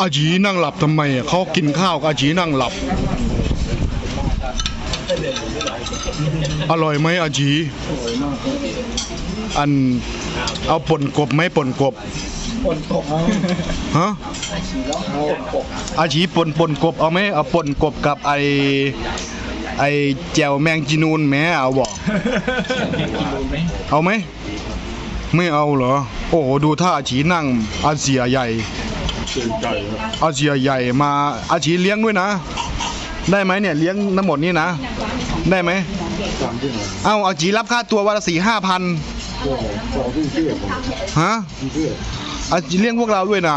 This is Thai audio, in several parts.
อาจีนั่งหลับทำไมอะเขากินข้าวอาจีนั่งหลับ อร่อยไหมอาจีอันเอาป่นกบไหมป่นกบปนตกฮะอาชีป่นป่นกบเอาไหมเอาป่นกบกับไอไอแจวแมงจีนูนแม่เอาบอกเอาไหม ไม่เอาเหรอ โอ้โหดูท่าอาชีนั่งอาเซียใหญ่อาเซียใหญ่มาอาชีเลี้ยงด้วยนะ ได้ไหมเนี่ยเลี้ยงทั้งหมดนี่นะ ได้ไหมเอ้าอาชีรับค่าตัววันละสี่ห้าพันฮะอาชีเลี้ยงพวกเราด้วยนะ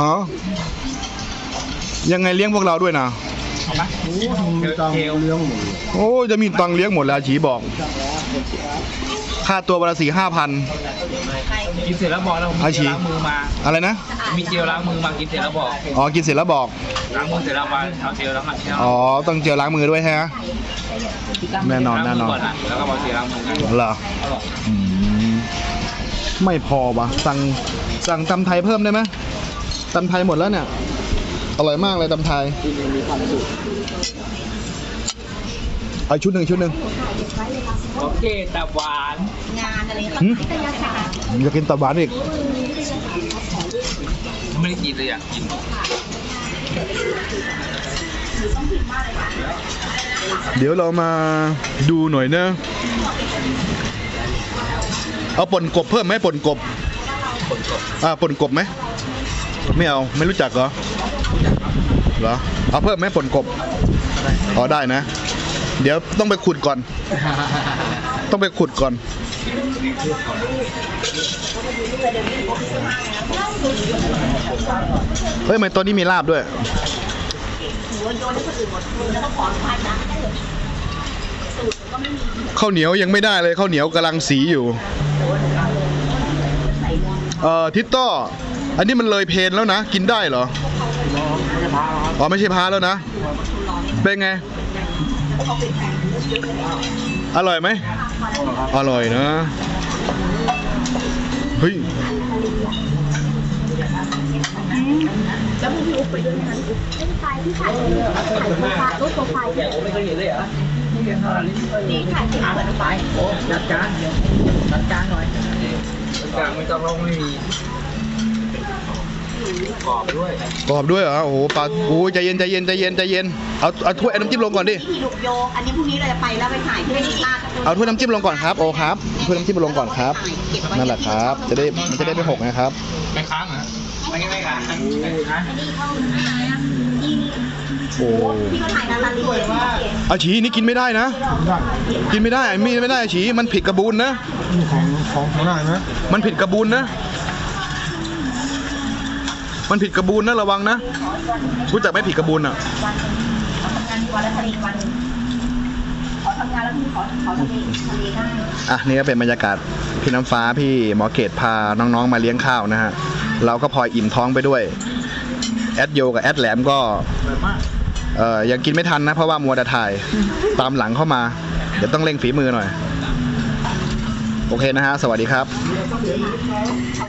ฮะยังไงเลี้ยงพวกเราด้วยนะจังเลี้ยงหมูโอ้ยจะมีตังค์เลี้ยงหมดแล้วอาชีบอก ค่าตัววันละสี่ห้าพัน กินเสร็จแล้วบอกแล้วผมอามีชีเจลล้างมือมาอะไรนะ มีเจลล้างมือมากินเสร็จแล้วบอกอ๋อ กินเสร็จแล้วบอก ล้างมือเสร็จแล้วมาเอาเจลล้างมืออ๋อ ต้องเจลล้างมือด้วยฮะแน่นอนแน่นอนล้างมืก่ะแล้วก็เอาเจลล้างมือกันเหรออืมไม่พอวะสั่งสั่งตำไทยเพิ่มได้ไหมตำไทยหมดแล้วเนี่ย อร่อยมากเลยตำไทย เอาชุดหนึ่งชุดหนึ่งโอเคตับหวานงานอะไรหืมอยากกินตับหวานอีกไม่ได้กินเลยอยากกินเดี๋ยวเรามาดูหน่อยนะเอาป่นกบเพิ่มไหมป่นกบคนกบอ่าป่นกบไหมไม่เอาไม่รู้จักเหรอเหรอเอาเพิ่มไหมป่นกบอ๋อได้นะ เดี๋ยวต้องไปขุดก่อน ต้องไปขุดก่อน เฮ้ยทำไมตอนนี้มีลาบด้วย ข้าวเหนียวยังไม่ได้เลยข้าวเหนียวกำลังสีอยู่ เอ่อทิตต้อันนี้มันเลยเพนแล้วนะ กินได้เหรอ อ๋อไม่ใช่พาแล้วนะ เป็นไง อร่อยไหมอร่อยนะเฮ้ยแล้วมีพี่อุ๊บไปด้วยนั้นไม่ไปที่ถ่ายเลยถ่ายโปรไฟล์รูปโปรไฟล์ไม่เคยเห็นเลยเหรอนี่ถ่ายเสร็จเปิดไปโอ้จัดจานจัดจานหน่อยจานไม่ต้องลงไม่มี กรอบด้วยกรอบด้วยเหรอโอ้โหปลาโอ้ยใจเย็นใจเย็นใจเย็นใจเย็นเอาเอาถ้วยเอาน้ำจิ้มลงก่อนดินี่ที่ลูกโยกอันนี้พรุ่งนี้เราจะไปแล้วไปถ่ายที่ลาดเอาถ้วยน้ำจิ้มลงก่อนครับโอ้ครับถ้วยน้ำจิ้มลงก่อนครับนั่นแหละครับ จะได้มันจะได้ไม่หกนะครับไม่ค้างเหรอไม่ไม่ค้างไม่ค้างโอ้พี่ก็ถ่ายนาตาลีเลยว่าอาฉีนี่กินไม่ได้นะ กินไม่ได้มีไม่ได้อาฉีมันผิดกระบูนนะนี่ของของของได้ไหมมันผิดกระบูนนะ มันผิดกระบูนนะระวังนะรู้จักไหมผิดกระบูนอะงานวันละทะเลวันขอทำงานแล้วพี่ขอขอทะอะนี่ก็เป็นบรรยากาศพี่น้ำฟ้าพี่หมอเกตพาน้องๆมาเลี้ยงข้าวนะฮะเราก็พลอยอิ่มท้องไปด้วย แอดโยกับแอดแหลมก็เออยังกินไม่ทันนะเพราะว่ามัวแต่ถ่ายตามหลังเข้ามา เดี๋ยวต้องเร่งฝีมือหน่อย โอเคนะฮะ สวัสดีครับ